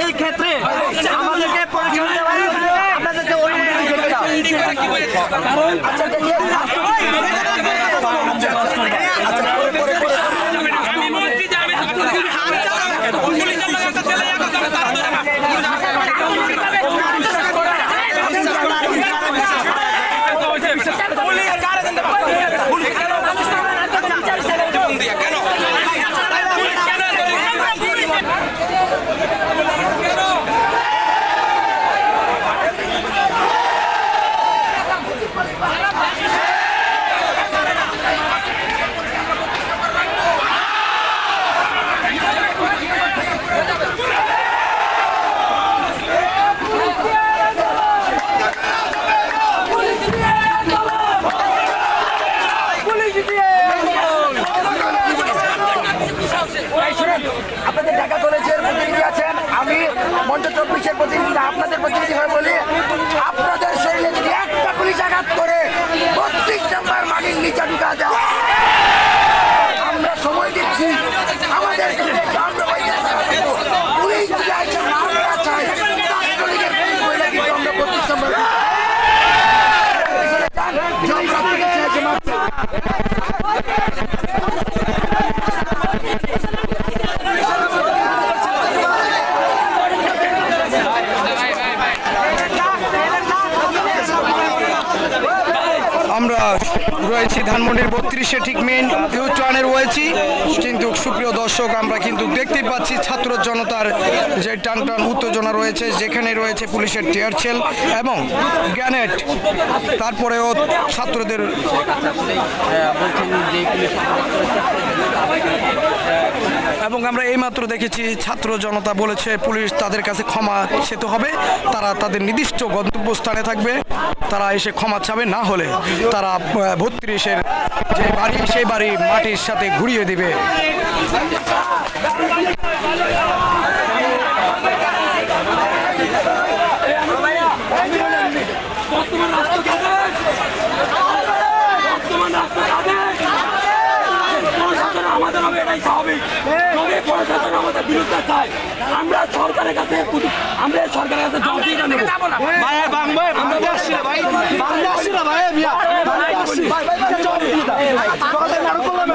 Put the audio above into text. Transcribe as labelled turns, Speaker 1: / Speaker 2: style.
Speaker 1: এই ক্ষেত্রে আমাদেরকে
Speaker 2: পরীক্ষা আপনাদেরকে আপনাদের ঢাকা কলেজের প্রতিনিধি আছেন। আমি মঞ্চ চব্বিশের প্রতিনিধি আপনাদের প্রতিনিধি হয়ে বলি আপনাদের শরীরে যদি একটা পুলিশ আঘাত করে বত্রিশ নাম্বার মাটির নিচে ঢুকা যায় আমরা সময় দিচ্ছি আমাদের পুলিশ আছে বত্রিশ
Speaker 3: আমরা রয়েছি ধানমন্ডির বত্রিশে ঠিক মেন ইউটার্নে রয়েছি। কিন্তু সুপ্রিয় দর্শক, আমরা কিন্তু দেখতেই পাচ্ছি ছাত্র জনতার যে টান টান উত্তেজনা রয়েছে, যেখানে রয়েছে পুলিশের টিয়ার ছেল এবং গ্যানেট তারপরেও ছাত্রদের এবং আমরা এইমাত্র দেখেছি ছাত্র জনতা বলেছে, পুলিশ তাদের কাছে ক্ষমা চেতে হবে। তারা তাদের নির্দিষ্ট গন্তব্যস্থানে থাকবে। তারা এসে ক্ষমা চাবে না হলে। তারা বত্রিশের যে বাড়ি সেই বাড়ি মাটির সাথে ঘুরিয়ে দিবে।
Speaker 4: আমাদের হবে এটাই স্বাভাবিক যদি প্রশাসন আমাদের বিরুদ্ধে চায় আমরা সরকারের কাছে আমরা সরকারের কাছে জবাবদিহিতা নেব
Speaker 2: ভাই নাড়ু করলাম